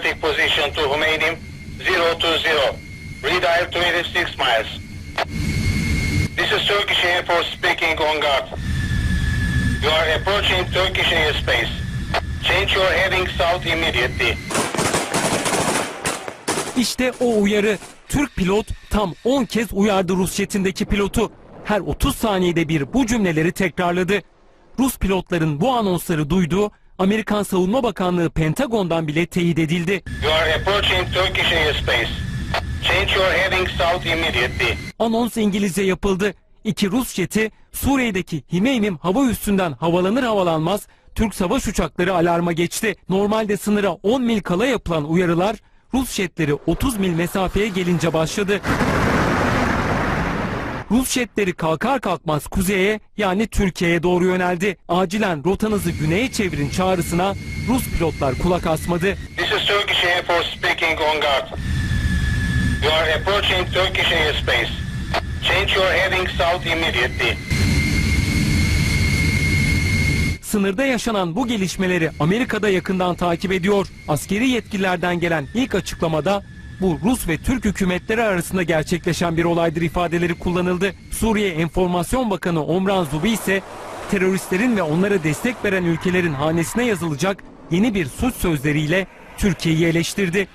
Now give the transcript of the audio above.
take position to Humeydim 020. Redial 26 miles. This is Turkish Air Force speaking on guard. You are approaching Turkish airspace. Change your heading south immediately. İşte o uyarı. Türk pilot tam 10 kez uyardı Rus jetindeki pilotu. Her 30 saniyede bir bu cümleleri tekrarladı. Rus pilotların bu anonsları duyduğu Amerikan Savunma Bakanlığı Pentagon'dan bile teyit edildi. Anons İngilizce yapıldı. İki Rus jeti Suriye'deki Himeymim hava üssünden havalanır havalanmaz Türk savaş uçakları alarma geçti. Normalde sınıra 10 mil kala yapılan uyarılar Rus jetleri 30 mil mesafeye gelince başladı. Rus jetleri kalkar kalkmaz kuzeye yani Türkiye'ye doğru yöneldi. Acilen rotanızı güneye çevirin çağrısına Rus pilotlar kulak asmadı. This is Turkish Air Force speaking on guard. You are approaching Turkish airspace. Change your heading south immediately. Sınırda yaşanan bu gelişmeleri Amerika'da yakından takip ediyor. Askeri yetkililerden gelen ilk açıklamada bu Rus ve Türk hükümetleri arasında gerçekleşen bir olaydır ifadeleri kullanıldı. Suriye Enformasyon Bakanı Omran Zubi ise teröristlerin ve onlara destek veren ülkelerin hanesine yazılacak yeni bir suç sözleriyle Türkiye'yi eleştirdi.